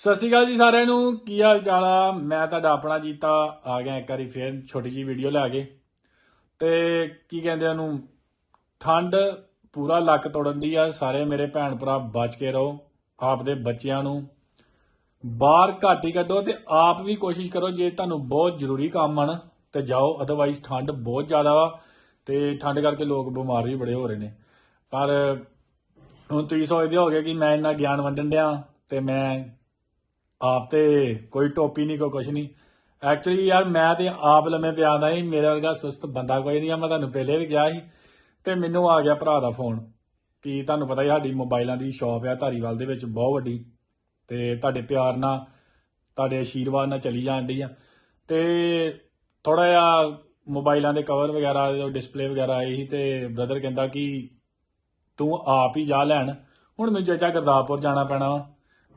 ਸਤਿ ਸ਼੍ਰੀ ਅਕਾਲ ਜੀ ਸਾਰਿਆਂ ਨੂੰ। ਕੀ ਹਾਲ ਚਾਲ ਆ? ਮੈਂ ਤੁਹਾਡਾ ਆਪਣਾ ਜੀਤਾ। ਆ ਗਿਆ ਇੱਕ ਵਾਰੀ ਫੇਰ ਛੋਟੀ ਜੀ ਵੀਡੀਓ ਲੈ ਕੇ। ਤੇ ਕੀ ਕਹਿੰਦੇ ਉਹਨੂੰ? ਠੰਡ ਪੂਰਾ ਲੱਕ ਤੋੜਨ ਦੀ ਆ। ਸਾਰੇ ਮੇਰੇ ਭੈਣ ਭਰਾ ਬਚ ਕੇ ਰਹੋ, ਆਪਦੇ ਬੱਚਿਆਂ ਨੂੰ। ਬਾਹਰ ਘੱਟ ਹੀ ਕੱਢੋ ਤੇ ਆਪ ਵੀ ਕੋਸ਼ਿਸ਼ ਕਰੋ, ਜੇ ਤੁਹਾਨੂੰ ਬਹੁਤ ਜ਼ਰੂਰੀ ਕੰਮ ਹਨ ਤੇ ਜਾਓ। ਅਦਰਵਾਈਜ਼ ਠੰਡ ਬਹੁਤ ਜ਼ਿਆਦਾ ਵਾ ਤੇ ਠੰਡ ਕਰਕੇ ਲੋਕ ਬਿਮਾਰ ਵੀ ਬੜੇ ਹੋ ਰਹੇ ਨੇ। ਪਰ ਹੁਣ ਤੁਸੀਂ ਸੋਚਦੇ ਹੋਗੇ ਕਿ ਮੈਂ ਇੰਨਾ ਗਿਆਨ ਵੰਡਣ ਡਿਆ ਤੇ ਮੈਂ ਆਪ ਤੇ ਕੋਈ ਟੋਪੀ ਨਹੀਂ, ਕੋਈ ਕੁਛ ਨਹੀਂ। ਐਕਚੁਅਲੀ ਯਾਰ ਮੈਂ ਤੇ ਆਪ ਲੰਮੇ ਪਿਆ ਦਾ ਹੀ, ਮੇਰੇ ਵਰਗਾ ਸੁਸਤ ਬੰਦਾ ਕੋਈ ਨਹੀਂ ਆ। ਮੈਂ ਤੁਹਾਨੂੰ ਪਹਿਲੇ ਵੀ ਕਿਹਾ ਸੀ ਤੇ ਮੈਨੂੰ ਆ ਗਿਆ ਭਰਾ ਦਾ ਫੋਨ ਕਿ ਤੁਹਾਨੂੰ ਪਤਾ ਹੀ ਸਾਡੀ ਮੋਬਾਈਲਾਂ ਦੀ ਸ਼ਾਪ ਆ, ਧਾਰੀਵਾਲ ਦੇ ਵਿੱਚ ਬਹੁਤ ਵੱਡੀ। ਤੇ ਤੁਹਾਡੇ ਪਿਆਰ ਨਾਲ, ਤੁਹਾਡੇ ਆਸ਼ੀਰਵਾਦ ਨਾਲ ਚੱਲੀ ਜਾਂਦੀ ਆ। ਤੇ ਥੋੜਾ ਜਿਹਾ ਮੋਬਾਈਲਾਂ ਦੇ ਕਵਰ ਵਗੈਰਾ, ਜੋ ਡਿਸਪਲੇ ਵਗੈਰਾ ਆਈ ਸੀ ਤੇ ਬ੍ਰਦਰ ਕਹਿੰਦਾ ਕਿ ਤੂੰ ਆਪ ਹੀ ਜਾ ਲੈਣ। ਹੁਣ ਮੈਨੂੰ ਚਾਚਾ ਗੁਰਦਾਸਪੁਰ ਜਾਣਾ ਪੈਣਾ ਵਾ।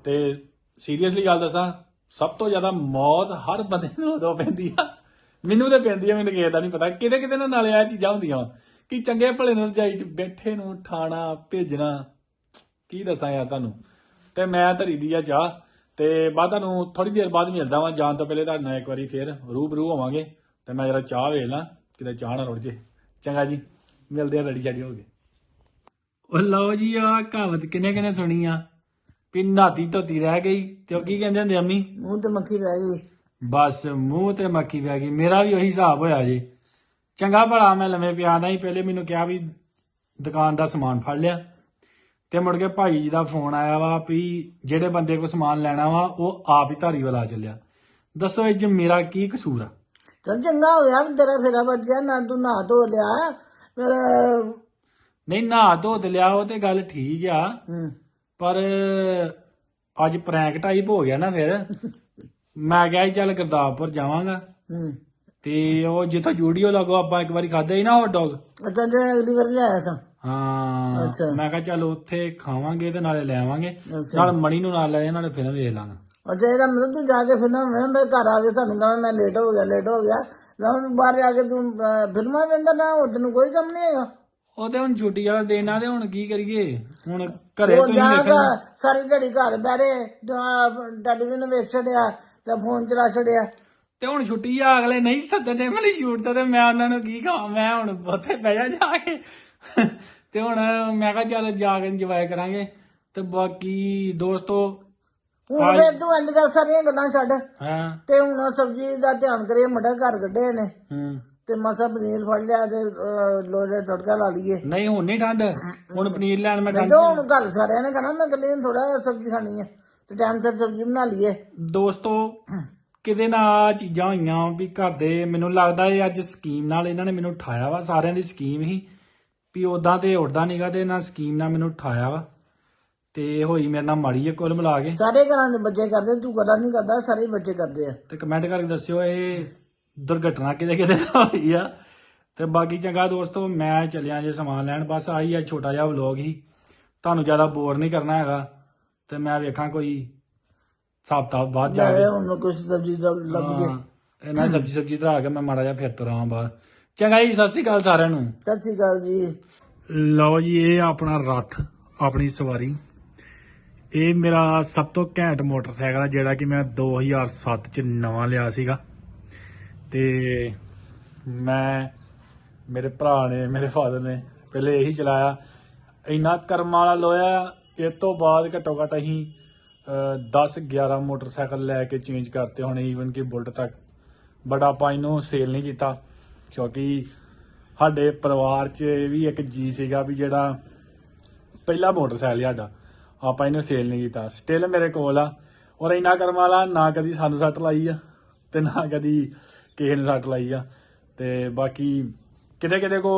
ਤੇ ਸੀਰੀਅਸਲੀ ਗੱਲ ਦੱਸਾਂ, ਸਭ ਤੋਂ ਜ਼ਿਆਦਾ ਮੌਤ ਹਰ ਬੰਦੇ ਨੂੰ ਉਦੋਂ ਪੈਂਦੀ ਆ। ਮੈਨੂੰ ਤੇ ਪੈਂਦੀ ਆ, ਮੈਨੂੰ ਕਿਸੇ ਦਾ ਨਹੀਂ ਪਤਾ। ਕਿਤੇ ਕਿਤੇ ਨਾ ਨਾਲੇ ਆ ਚੀਜ਼ਾਂ ਹੁੰਦੀਆਂ ਕਿ ਚੰਗੇ ਭਲੇ ਨੂੰ ਰਜਾਈ ਚ ਬੈਠੇ ਨੂੰ ਠਾਣਾ, ਭੇਜਣਾ, ਕੀ ਦੱਸਾਂ ਯਾਰ ਤੁਹਾਨੂੰ? ਤੇ ਮੈਂ ਧਰੀ ਦੀ ਆ ਚਾਹ, ਤੇ ਬਾਅਦ ਤੁਹਾਨੂੰ ਥੋੜੀ ਦੇਰ ਬਾਅਦ ਮਿਲਦਾ ਵਾਂ, ਜਾਣ ਤੋਂ ਪਹਿਲੇ ਤੁਹਾਨੂੰ ਇੱਕ ਵਾਰੀ ਫੇਰ ਰੂਬਰੂ ਹੋਵਾਂਗੇ। ਤੇ ਮੈਂ ਜਰਾ ਚਾਹ ਵੇਖ ਲਾਂ, ਕਿਤੇ ਚਾਹ ਨਾ ਰੁੜ ਜੇ। ਚੰਗਾ ਜੀ, ਮਿਲਦੇ ਆ ਰੈਡੀ ਸ਼ੈਡੀ ਹੋ ਗਏ ਉਹ ਲਓ ਜੀ ਆ ਕਹਾਵਤ ਕਿਨੇ ਕਿਨੇ ਸੁਣੀ ਆ? ਵੀ ਨਾਤੀ ਧੋਤੀ ਰਹਿ ਗਈ ਤੇ ਉਹ ਕੀ ਕਹਿੰਦੇ ਹੁੰਦੇ ਅੰਮੀ? ਮੂੰਹ ਤੇ ਮੱਖੀ ਪੈ ਗਈ। ਬਸ ਮੂੰਹ ਤੇ ਮੱਖੀ ਪੈ ਗਈ। ਮੇਰਾ ਵੀ ਉਹੀ ਹਿਸਾਬ ਹੋਇਆ ਜੀ। ਚੰਗਾ ਭਲਾ ਮੈਂ ਲੰਮੇ ਪਿਆ ਦਾ ਹੀ ਪਹਿਲੇ ਮੈਨੂੰ ਕਿਹਾ ਵੀ ਦੁਕਾਨ ਦਾ ਸਮਾਨ ਫੜ ਲਿਆ। ਤੇ ਮੁੜ ਕੇ ਭਾਈ ਜੀ ਦਾ ਫੋਨ ਆਇਆ ਵਾ ਵੀ ਜਿਹੜੇ ਬੰਦੇ ਕੋ ਸਮਾਨ ਲੈਣਾ ਵਾ ਉਹ ਆਪ ਹੀ ਧਾਰੀਵਾਲ ਆ ਚੱਲਿਆ। ਦੱਸੋ ਇਹ ਮੇਰਾ ਕੀ ਕਸੂਰ ਆ? ਚਲ ਚੰਗਾ ਹੋ ਗਿਆ ਵੀ ਤੇਰਾ ਫੇਰਾ ਵੱਜ ਗਿਆ ਨਾ ਤੂੰ ਨਹਾ ਧੋ ਲਿਆ। ਮੇਰਾ ਨਹੀਂ ਨਹਾ ਧੋ ਤੇ ਲਿਆ ਉਹ ਤੇ ਗੱਲ ਠੀਕ ਆ। ਹੂੰ। ਪਰ ਅੱਜ ਪ੍ਰੈਂਕ ਟਾਈਪ ਹੋ ਗਿਆ ਨਾ ਫਿਰ। ਮੈਂ ਕਿਹਾ ਸੀ ਚੱਲ ਗੁਰਦਾਸਪੁਰ ਜਾਵਾਂਗਾ। ਹੂੰ। ਤੇ ਉਹ ਜਿੱਥੋਂ ਜੂਡੀਓ ਲੱਗੋ ਆਪਾਂ ਇੱਕ ਵਾਰੀ ਖਾਦੇ ਸੀ ਨਾ ਹੌਟ ਡੌਗ ਅੱਛਾ ਜੇ ਅਗਲੀ ਵਾਰ ਲਿਆਇਆ ਸਾਂ। ਹਾਂ। ਮੈਂ ਕਿਹਾ ਚੱਲ ਉੱਥੇ ਖਾਵਾਂਗੇ ਤੇ ਨਾਲੇ ਲੈ ਆਵਾਂਗੇ। ਅੱਛਾ। ਨਾਲ ਮਣੀ ਨੂੰ ਨਾਲ ਲੈ ਨਾਲੇ ਫਿਲਮ ਵੇਖ ਲਾਂਗਾ। ਅੱਛਾ ਇਹਦਾ ਮਤਲਬ ਤੂੰ ਜਾ ਕੇ ਫਿਲਮ ਮੈਂ ਘਰ ਆ ਕੇ ਸਾਨੂੰ ਕਹਿੰਦਾ ਮੈਂ ਲੇਟ ਹੋ ਗਿਆ ਲੇਟ ਹੋ ਗਿਆ। ਨਾ ਹੁਣ ਬਾਹਰ ਜਾ ਕੇ ਤੂੰ ਅਹ, ਫਿਲਮਾਂ ਵੇਂਦਾ ਨਾ ਉਹ ਤੈਨੂੰ ਕੋਈ ਕੰਮ ਨਹੀਂ ਹੈਗਾ। ਉਹ ਤੇ ਹੁਣ ਛੁੱਟੀ ਵਾਲਾ ਦਿਨ ਆ ਤੇ ਹੁਣ ਕੀ ਕਰੀਏ? ਹੁਣ ਘਰੇ ਉਹ ਤੁਸੀਂ ਜਾ ਦੇਖਣਾ। ਕੇ ਸਾਰੀ ਦਿਹਾੜੀ ਘਰ ਬਹਿਰੇ ਟੈਲੀਵਿਜ਼ਨ ਵੇਖ ਛੜਿਆ ਤੇ ਫੋਨ ਚਲਾ ਛੜਿਆ ਤੇ ਹੁਣ ਛੁੱਟੀ ਆ ਅਗਲੇ ਨਹੀਂ ਸੱਦਣੇ ਮਲੀ ਸ਼ੂਟ ਤੇ ਮੈਂ ਉਹਨਾਂ ਨੂੰ ਕੀ ਕਹਾਂ? ਮੈਂ ਹੁਣ ਉੱਥੇ ਬਹਿ ਜਾ ਜਾ ਕੇ। ਤੇ ਹੁਣ ਮੈਂ ਕਿਹਾ ਚੱਲ ਜਾ ਕੇ ਇੰਜੋਏ ਕਰਾਂਗੇ। ਤੇ ਬਾਕੀ ਦੋਸਤੋ ਹੁਣ ਵੇ ਤੂੰ ਕਰ ਸਾਰੀਆਂ ਗੱਲਾਂ ਛੱਡ। ਹਾਂ। ਤੇ ਹੁਣ ਸਬਜ਼ੀ ਦਾ ਧਿਆਨ ਕਰੀਏ ਮਟਰ ਘਰ ਕੱਢੇ ਨੇ। ਹੂੰ। ਤੇ ਮਸਾ ਪਨੀਰ ਫੜ ਲਿਆ ਤੇ ਦਾ ਤੜਕਾ ਲਾ ਲਈਏ। ਨਹੀਂ ਹੁਣ ਨਹੀਂ ਠੰਡ। ਹੁਣ ਪਨੀਰ ਲੈਣ ਮੈਂ ਠੰਡ ਹੁਣ ਘਰ ਸਾਰਿਆਂ ਨੇ ਕਹਣਾ ਮੈਂ ਇਕੱਲੇ ਥੋੜਾ ਸਬਜ਼ੀ ਖਾਣੀ ਹੈ ਤੇ ਟਾਈਮ ਤੇ ਸਬਜ਼ੀ ਬਣਾ ਲਈਏ। ਦੋਸਤੋ ਕਿਤੇ ਨਾ ਆਹ ਚੀਜ਼ਾਂ ਹੋਈਆਂ ਵੀ ਘਰ ਦੇ ਮੈਨੂੰ ਲੱਗਦਾ ਇਹ ਅੱਜ ਸਕੀਮ ਨਾਲ ਇਹਨਾਂ ਨੇ ਮੈਨੂੰ ਉਠਾਇਆ ਵਾ ਸਾਰਿਆਂ ਦੀ ਸਕੀਮ ਹੀ। ਵੀ ਉਦਾਂ ਤੇ ਉੱਡਦਾ ਨਹੀਂਗਾ ਤੇ ਇਹਨਾਂ ਸਕੀਮ ਨਾਲ ਮੈਨੂੰ ਉਠਾਇਆ ਵਾ। ਤੇ ਹੋਈ ਮੇਰੇ ਨਾਲ ਮਾੜੀ ਹੈ ਕੁੱਲ ਮਿਲਾ ਕੇ। ਸਾਰੇ ਘਰਾਂ ਦੇ ਬੱਚੇ ਕਰਦੇ ਤੂੰ ਗੱਲਾਂ ਨਹੀਂ ਕਰਦਾ ਸਾਰੇ ਬੱਚੇ ਕਰਦੇ ਆ। ਤੇ ਕਮੈਂਟ ਕਰਕੇ ਦੱਸਿਓ ਇਹ ਦੁਰਘਟਨਾ ਕਿਤੇ ਕਿਤੇ ਨਾਲ ਹੋਈ ਆ। ਤੇ ਬਾਕੀ ਚੰਗਾ ਦੋਸਤੋ ਮੈਂ ਚੱਲਿਆ ਜੇ ਸਮਾਨ ਲੈਣ ਬਸ ਆਹੀ ਆ ਛੋਟਾ ਜਿਹਾ ਵਲੌਗ ਹੀ। ਤੁਹਾਨੂੰ ਜ਼ਿਆਦਾ ਬੋਰ ਨਹੀਂ ਕਰਨਾ ਹੈਗਾ। ਤੇ ਮੈਂ ਵੇਖਾਂ ਕੋਈ ਹਫ਼ਤਾ ਬਾਅਦ ਜਾ ਕੇ। ਲੈ ਹੁਣ ਕੁਝ ਸਬਜ਼ੀ ਲੱਭ ਗਏ ਹਾਂ, ਇਹਨਾਂ ਸਬਜੀ ਸਬਜੀ ਧਰਾ ਕੇ ਮੈਂ ਮਾੜਾ ਜਿਹਾ ਫਿਰ ਤੁਰਾਂ ਬਾਹਰ। ਚੰਗਾ ਜੀ ਸਤਿ ਸ਼੍ਰੀ ਅਕਾਲ ਸਾਰਿਆਂ ਨੂੰ। ਸਤਿ ਸ਼੍ਰੀ ਅਕਾਲ ਜੀ। ਲਓ ਜੀ ਇਹ ਆਪਣਾ ਰੱਥ ਆਪਣੀ ਸਵਾਰੀ। ਇਹ ਮੇਰਾ ਸਭ ਤੋਂ ਘੈਂਟ ਮੋਟਰਸਾਈਕਲ ਆ ਜਿਹੜਾ ਕਿ ਮੈਂ 2007 ਚ ਨਵਾਂ ਲਿਆ ਸੀਗਾ। ਤੇ ਮੈਂ, ਮੇਰੇ ਭਰਾ ਨੇ, ਮੇਰੇ ਫਾਦਰ ਨੇ ਪਹਿਲੇ ਇਹੀ ਚਲਾਇਆ। ਇੰਨਾ ਕਰਮਾਂ ਵਾਲਾ ਲੋਇਆ ਇਸ ਤੋਂ ਬਾਅਦ ਘੱਟੋ ਘੱਟ ਅਸੀਂ 10 11 ਮੋਟਰਸਾਈਕਲ ਲੈ ਕੇ ਚੇਂਜ ਕਰਤੇ ਹੁਣ ਈਵਨ ਕਿ ਬੁਲਟ ਤੱਕ। ਬਟ ਆਪਾਂ ਇਹਨੂੰ ਸੇਲ ਨਹੀਂ ਕੀਤਾ, ਕਿਉਂਕਿ ਸਾਡੇ ਪਰਿਵਾਰ 'ਚ ਇਹ ਵੀ ਇੱਕ ਜੀ ਸੀਗਾ ਵੀ ਜਿਹੜਾ ਪਹਿਲਾ ਮੋਟਰਸਾਈਕਲ ਸਾਡਾ, ਆਪਾਂ ਇਹਨੂੰ ਸੇਲ ਨਹੀਂ ਕੀਤਾ। ਸਟਿਲ ਮੇਰੇ ਕੋਲ ਆ, ਔਰ ਇੰਨਾ ਕਰਮ ਵਾਲਾ ਨਾ ਕਦੀ ਸਾਨੂੰ ਸੱਟ ਲਾਈ ਆ, ਤੇ ਨਾ ਕਦੀ ਕਿਸੇ ਨੂੰ ਸੱਟ ਲਾਈ ਆ। ਤੇ ਬਾਕੀ ਕਿਤੇ ਕਿਤੇ ਕੋ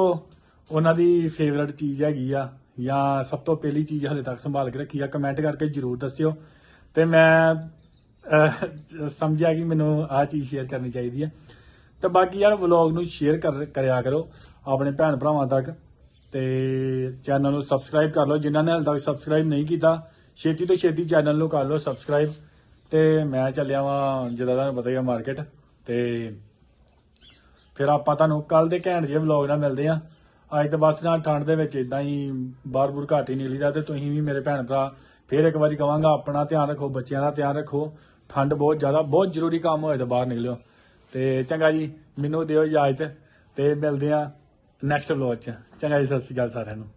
ਉਹਨਾਂ ਦੀ ਫੇਵਰਟ ਚੀਜ਼ ਹੈਗੀ ਆ, ਜਾਂ ਸਭ ਤੋਂ ਪਹਿਲੀ ਚੀਜ਼ ਹਲੇ ਤੱਕ ਸੰਭਾਲ ਕੇ ਰੱਖੀ ਆ ਕਮੈਂਟ ਕਰਕੇ ਜਰੂਰ ਦੱਸਿਓ। ਤੇ ਮੈਂ ਸਮਝਿਆ ਕਿ ਮੈਨੂੰ ਆਹ ਚੀਜ਼ ਸ਼ੇਅਰ ਕਰਨੀ ਚਾਹੀਦੀ ਹੈ ਤੇ ਬਾਕੀ ਯਾਰ ਵਲੌਗ ਨੂੰ ਸ਼ੇਅਰ ਕਰ, ਕਰਿਆ ਕਰੋ ਆਪਣੇ ਭੈਣ ਭਰਾਵਾਂ ਤੱਕ। ਤੇ ਚੈਨਲ ਨੂੰ ਸਬਸਕ੍ਰਾਈਬ ਕਰ ਲਓ। ਜਿਨ੍ਹਾਂ ਨੇ ਹਾਲੇ ਤੱਕ ਸਬਸਕ੍ਰਾਈਬ ਨਹੀਂ ਕੀਤਾ, ਛੇਤੀ ਤੋਂ ਛੇਤੀ ਚੈਨਲ ਨੂੰ ਕਰ ਲਓ ਸਬਸਕ੍ਰਾਈਬ ਤੇ ਮੈਂ ਚੱਲਿਆ ਵਾਂ ਜਿਹਦਾ ਤੁਹਾਨੂੰ ਪਤਾ ਹੀ ਆ ਮਾਰਕੀਟ ਤੇ ਫਿਰ ਆਪਾਂ ਤੁਹਾਨੂੰ ਕੱਲ ਦੇ ਘੈਂਟ ਜਿਹੇ ਵਲੌਗ ਨਾਲ ਮਿਲਦੇ ਆ ਅੱਜ ਤਾਂ ਬਸ ਨਾ ਠੰਡ ਦੇ ਵਿੱਚ ਇਦਾਂ ਹੀ ਬਾਹਰ ਬੁਰ ਘੱਟ ਹੀ ਨਿਕਲੀਦਾ ਤੇ ਤੁਸੀਂ ਵੀ ਮੇਰੇ ਭੈਣ ਭਰਾ ਫਿਰ ਇੱਕ ਵਾਰੀ ਕਵਾਂਗਾ, ਆਪਣਾ ਧਿਆਨ ਰੱਖੋ, ਬੱਚਿਆਂ ਦਾ ਧਿਆਨ ਰੱਖੋ। ਠੰਡ ਬਹੁਤ ਜ਼ਿਆਦਾ, ਬਹੁਤ ਜ਼ਰੂਰੀ ਕੰਮ ਹੋਏ ਤਾਂ ਬਾਹਰ ਨਿਕਲਿਓ। ਤੇ ਚੰਗਾ ਜੀ, ਮੈਨੂੰ ਦਿਓ ਇਜਾਜ਼ਤ ਤੇ ਮਿਲਦੇ ਆ ਨੈਕਸਟ ਵਲੋਗ ਚ। ਚੰਗਾ ਜੀ, ਸਤਿ ਸ਼੍ਰੀ ਅਕਾਲ ਸਾਰਿਆਂ ਨੂੰ।